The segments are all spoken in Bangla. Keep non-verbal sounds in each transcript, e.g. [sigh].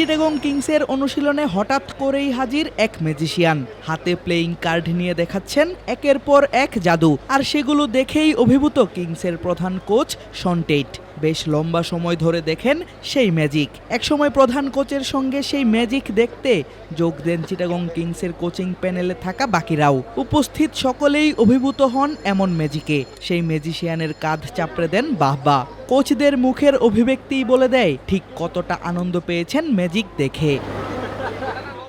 চিটাগং কিংসের অনুশীলনে হঠাৎ করেই হাজির এক ম্যাজিশিয়ান হাতে প্লেয়িং কার্ড নিয়ে দেখাচ্ছেন একের পর এক জাদু। আর সেগুলো দেখেই অভিভূত কিংসের প্রধান কোচ শনটেট বেশ লম্বা সময় ধরে দেখেন সেই ম্যাজিক। একসময় প্রধান কোচের সঙ্গে সেই ম্যাজিক দেখতে যোগ দেন চিটাগং কিংসের কোচিং প্যানেলে থাকা বাকিরাও। উপস্থিত সকলেই অভিভূত হন এমন ম্যাজিকে। সেই ম্যাজিশিয়ানের কাঁধ চাপড়ে দেন বাহবা। কোচদের মুখের অভিব্যক্তিই বলে দেয় ঠিক কতটা আনন্দ পেয়েছেন ম্যাজিক দেখে।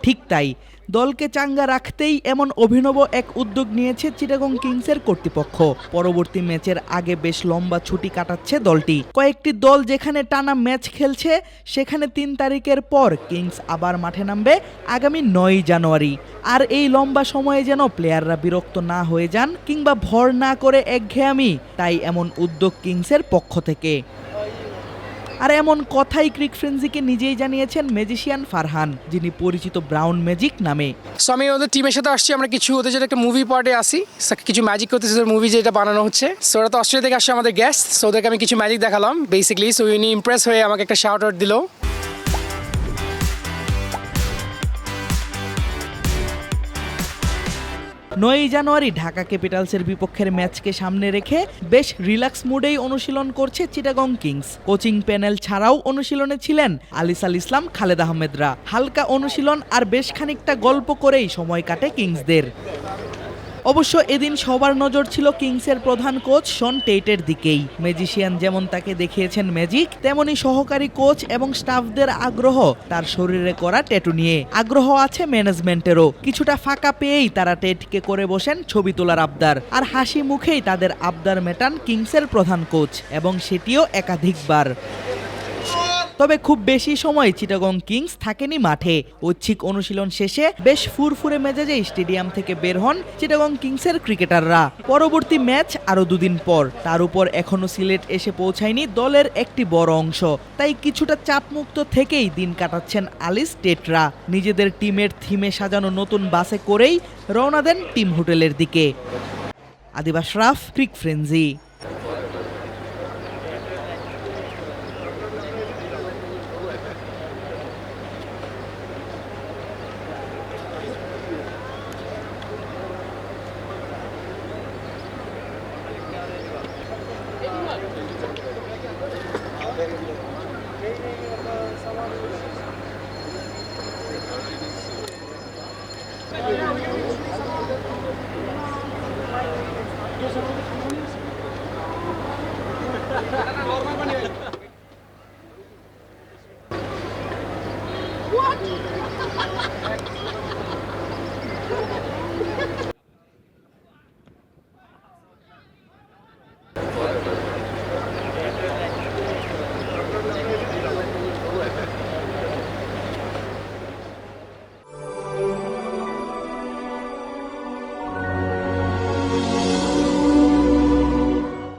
ঠিক তাই। দলকে চাঙ্গা রাখতেই এমন অভিনব এক উদ্যোগ নিয়েছে চিটাগং কিংসের কর্তৃপক্ষ। পরবর্তী ম্যাচের আগে বেশ লম্বা ছুটি কাটাচ্ছে দলটি। কয়েকটি দল যেখানে টানা ম্যাচ খেলছে, সেখানে তিন তারিখের পর কিংস আবার মাঠে নামবে আগামী নয় জানুয়ারি। আর এই লম্বা সময়ে যেন প্লেয়াররা বিরক্ত না হয়ে যান কিংবা ভর না করে একঘেয়ামি, তাই এমন উদ্যোগ কিংসের পক্ষ থেকে। আর এমন কথাই ক্রিক ফ্রেন্সিকে নিজেই জানিয়েছেন ম্যাজিশিয়ান ফারহান যিনি পরিচিত ব্রাউন ম্যাজিক নামে। সো আমি ওদের টিমের সাথে আসছি, আমরা কিছু ওদের যেটা একটা মুভি পার্টে আসি। কিছু ম্যাজিক করতেছে ওদের মুভি যেটা বানানো হচ্ছে। সো ওরা তো অস্ট্রেলিয়া থেকে আসছে আমাদের গেস্ট সো ওদেরকে আমি কিছু ম্যাজিক দেখালাম। বেসিক্যালি সো উনি ইমপ্রেস হয়ে আমাকে একটা শাউট আউট দিল। নয়ই জানুয়ারি ঢাকা ক্যাপিটালসের বিপক্ষের ম্যাচকে সামনে রেখে বেশ রিল্যাক্স মুডেই অনুশীলন করছে চিটাগং কিংস। কোচিং প্যানেল ছাড়াও অনুশীলনে ছিলেন আলিসাল ইসলাম, খালেদ আহমেদরা। হালকা অনুশীলন আর বেশ খানিকটা গল্প করেই সময় কাটে কিংসদের। অবশ্য এদিন সবার নজর ছিল কিংসের প্রধান কোচ শন টেইটের দিকেই। ম্যাজিশিয়ান যেমন তাকে দেখিয়েছেন ম্যাজিক, তেমনি সহকারী কোচ এবং স্টাফদের আগ্রহ তার শরীরে করা ট্যাটু নিয়ে। আগ্রহ আছে ম্যানেজমেন্টেরও। কিছুটা ফাঁকা পেয়েই তারা টেটকে করে বসেন ছবি তোলার আবদার। আর হাসি মুখেই তাদের আবদার মেটান কিংসের প্রধান কোচ এবং সেটিও একাধিকবার। তবে খুব বেশি সময় চিটাগং কিংস থাকেনি মাঠে। ঐচ্ছিক অনুশীলন শেষে বেশ ফুরফুরে মেজাজে স্টেডিয়াম থেকে বের হন চিটাগং কিংসের ক্রিকেটাররা। পরবর্তী ম্যাচ আরও দুদিন পর। তার উপর এখনও সিলেট এসে পৌঁছায়নি দলের একটি বড় অংশ। তাই কিছুটা চাপমুক্ত থেকেই দিন কাটাচ্ছেন আলিস টেটরা। নিজেদের টিমের থিমে সাজানো নতুন বাসে করেই রওনা দেন টিম হোটেলের দিকে। আদিবাস রাফ, ক্রিক ফ্রেন্জি What? [laughs]